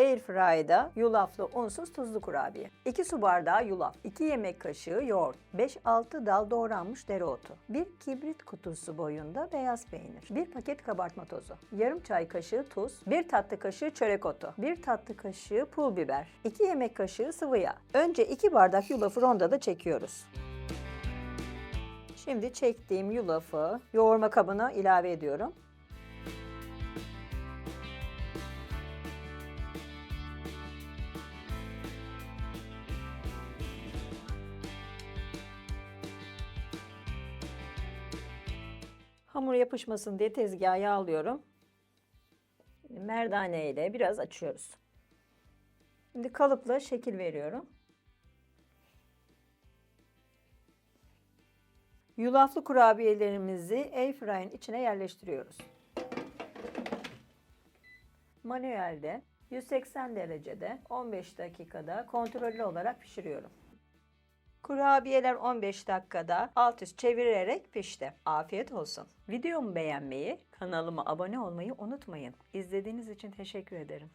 Airfryer'da yulaflı unsuz tuzlu kurabiye. 2 su bardağı yulaf, 2 yemek kaşığı yoğurt, 5-6 dal doğranmış dereotu, 1 kibrit kutusu boyunda beyaz peynir, 1 paket kabartma tozu, yarım çay kaşığı tuz, 1 tatlı kaşığı çörek otu, 1 tatlı kaşığı pul biber, 2 yemek kaşığı sıvı yağ. Önce 2 bardak yulafı rondada çekiyoruz. Şimdi çektiğim yulafı yoğurma kabına ilave ediyorum. Hamur yapışmasın diye tezgaha yağlıyorum. Merdane ile biraz açıyoruz. Şimdi kalıpla şekil veriyorum. Yulaflı kurabiyelerimizi airfryer'in içine yerleştiriyoruz. Manuelde 180 derecede 15 dakikada kontrollü olarak pişiriyorum. Kurabiyeler 15 dakikada alt üst çevirerek pişti. Afiyet olsun. Videomu beğenmeyi, kanalıma abone olmayı unutmayın. İzlediğiniz için teşekkür ederim.